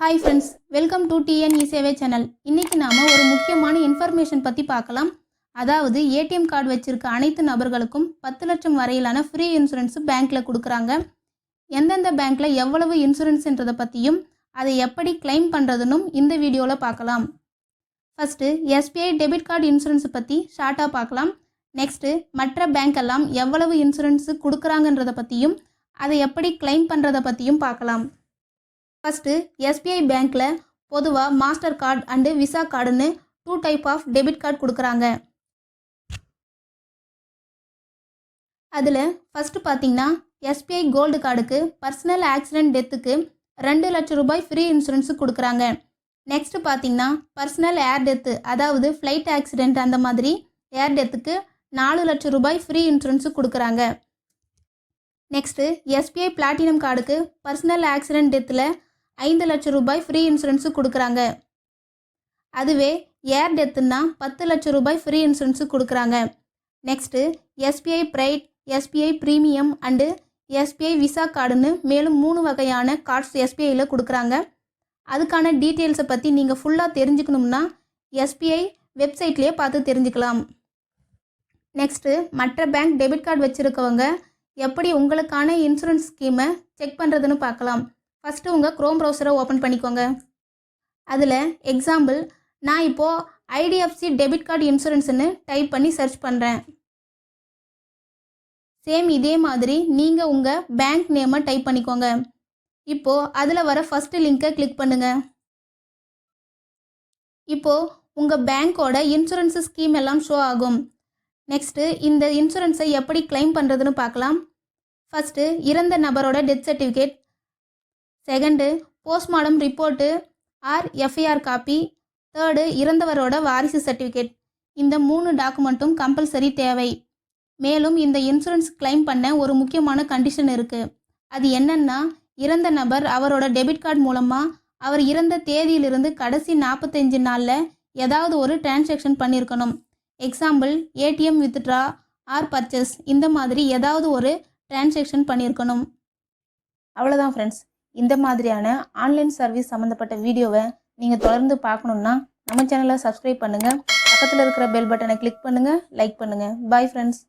Hi friends welcome to TNE சேவை channel இன்னைக்கு நாம ஒரு முக்கியமான இன்ஃபர்மேஷன் பற்றி பார்க்கலாம். அதாவது ஏடிஎம் கார்டு வச்சிருக்க அனைத்து நபர்களுக்கும் பத்து லட்சம் வரையிலான ஃப்ரீ இன்சூரன்ஸ் பேங்க்கில் கொடுக்குறாங்க. எந்தெந்த பேங்க்கில் எவ்வளவு இன்சூரன்ஸ்ன்றதை பற்றியும் அதை எப்படி கிளைம் பண்ணுறதுனும் இந்த வீடியோவில் பார்க்கலாம். First SBI debit card insurance பற்றி ஷார்ட்டாக பார்க்கலாம். நெக்ஸ்ட்டு மற்ற பேங்க் எல்லாம் எவ்வளவு இன்சூரன்ஸு கொடுக்குறாங்கன்றதை பற்றியும் அதை எப்படி கிளைம் பண்ணுறதை பற்றியும் பார்க்கலாம். ஃபஸ்ட்டு எஸ்பிஐ பேங்க்கில் பொதுவாக master card and Visa கார்டுன்னு two type of debit card கொடுக்குறாங்க. அதில் ஃபஸ்ட்டு பார்த்தீங்கன்னா எஸ்பிஐ கோல்டு கார்டுக்கு பர்சனல் ஆக்சிடென்ட் டெத்துக்கு ரெண்டு லட்சம் ரூபாய் ஃப்ரீ இன்சூரன்ஸு கொடுக்குறாங்க. நெக்ஸ்ட்டு பார்த்தீங்கன்னா பர்சனல் ஏர் டெத்து அதாவது ஃப்ளைட் ஆக்சிடெண்ட் அந்த மாதிரி ஏர் டெத்துக்கு நாலு லட்சம் ரூபாய் ஃப்ரீ இன்சூரன்ஸு கொடுக்குறாங்க. நெக்ஸ்ட்டு எஸ்பிஐ பிளாட்டினம் கார்டுக்கு பர்சனல் ஆக்சிடென்ட் டெத்தில் ஐந்து லட்சம் ரூபாய் ஃப்ரீ இன்சூரன்ஸு கொடுக்குறாங்க. அதுவே ஏர் டெத்துன்னா பத்து லட்சம் ரூபாய் ஃப்ரீ இன்சூரன்ஸு கொடுக்குறாங்க. Next SBI pride SBI premium and SBI Visa கார்டுன்னு மேலும் மூணு வகையான கார்ட்ஸ் எஸ்பிஐயில் கொடுக்குறாங்க. அதுக்கான டீட்டெயில்ஸை பற்றி நீங்கள் ஃபுல்லாக தெரிஞ்சுக்கணும்னா எஸ்பிஐ வெப்சைட்லேயே பார்த்து தெரிஞ்சுக்கலாம். நெக்ஸ்ட்டு மற்ற பேங்க் டெபிட் கார்டு வச்சுருக்கவங்க எப்படி உங்களுக்கான இன்சூரன்ஸ் ஸ்கீமை செக் பண்ணுறதுன்னு பார்க்கலாம். ஃபஸ்ட்டு உங்கள் க்ரோம் ப்ரௌசரை ஓப்பன் பண்ணிக்கோங்க. அதில் எக்ஸாம்பிள் நான் இப்போது ஐடிஎஃப்சி டெபிட் கார்டு இன்சூரன்ஸ்னு டைப் பண்ணி சர்ச் பண்ணுறேன் சேம் இதே மாதிரி நீங்கள் உங்கள் பேங்க் நேமை டைப் பண்ணிக்கோங்க. இப்போது அதில் வர ஃபஸ்ட்டு லிங்க்கை கிளிக் பண்ணுங்கள் இப்போது உங்கள் பேங்க்கோட இன்சூரன்ஸ் ஸ்கீம் எல்லாம் ஷோ ஆகும். நெக்ஸ்ட்டு இந்த இன்சூரன்ஸை எப்படி கிளைம் பண்ணுறதுன்னு பார்க்கலாம். ஃபஸ்ட்டு இறந்த நபரோட death certificate second postmortem report or FIR copy. Third இறந்தவரோட வாரிசு சர்டிஃபிகேட். இந்த மூணு டாக்குமெண்ட்டும் கம்பல்சரி தேவை. மேலும் இந்த இன்சூரன்ஸ் கிளைம் பண்ண ஒரு முக்கியமான கண்டிஷன் இருக்குது அது என்னன்னா இறந்த நபர் அவரோட டெபிட் கார்டு மூலமாக அவர் இறந்த தேதியிலிருந்து கடைசி நாற்பத்தஞ்சு நாளில் ஏதாவது ஒரு டிரான்சாக்ஷன் பண்ணியிருக்கணும் example ATM withdraw or purchase இந்த மாதிரி ஏதாவது ஒரு டிரான்சாக்ஷன் பண்ணியிருக்கணும் அவ்வளோதான் ஃப்ரெண்ட்ஸ் இந்த மாதிரியான ஆன்லைன் சர்வீஸ் சம்மந்தப்பட்ட வீடியோவை நீங்கள் தொடர்ந்து பார்க்கணுன்னா நம்ம சேனலை சப்ஸ்கிரைப் பண்ணுங்கள் பக்கத்தில் இருக்கிற பெல் பட்டனை கிளிக் பண்ணுங்கள் லைக் பண்ணுங்கள் பாய் ஃப்ரெண்ட்ஸ்